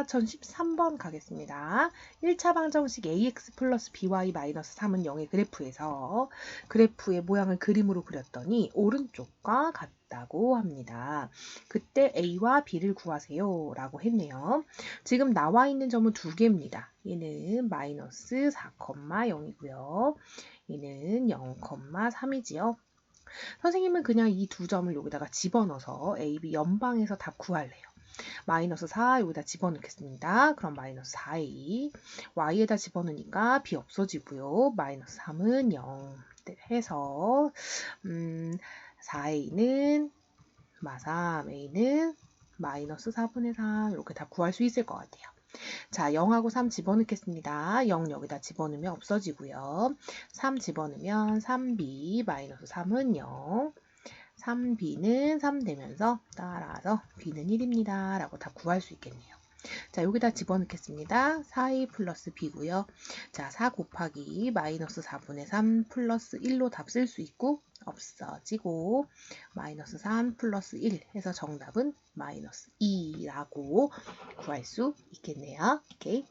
4013번 가겠습니다. 1차 방정식 ax 플러스 by 마이너스 3은 0의 그래프에서 그래프의 모양을 그림으로 그렸더니 오른쪽과 같다고 합니다. 그때 a와 b를 구하세요 라고 했네요. 지금 나와 있는 점은 두 개입니다. 얘는 마이너스 4,0이고요. 얘는 0,3이지요. 선생님은 그냥 이 두 점을 여기다가 집어넣어서 a, b 연방해서 답 구할래요. 마이너스 4 여기다 집어넣겠습니다. 그럼 마이너스 4a y에다 집어넣으니까 b 없어지고요. 마이너스 3은 0 해서 음, 4a는 마3 a는 마이너스 4분의 3 이렇게 다 구할 수 있을 것 같아요. 자, 0하고 3 집어넣겠습니다. 0 여기다 집어넣으면 없어지고요. 3 집어넣으면 3b 마이너스 3은 0. 3b는 3 되면서 따라서 b는 1입니다. 라고 다 구할 수 있겠네요. 자, 여기다 집어넣겠습니다. 4a 플러스 b고요. 자, 4 곱하기 마이너스 4분의 3 플러스 1로 답 쓸 수 있고 없어지고 마이너스 3 플러스 1 해서 정답은 마이너스 2라고 구할 수 있겠네요. 오케이.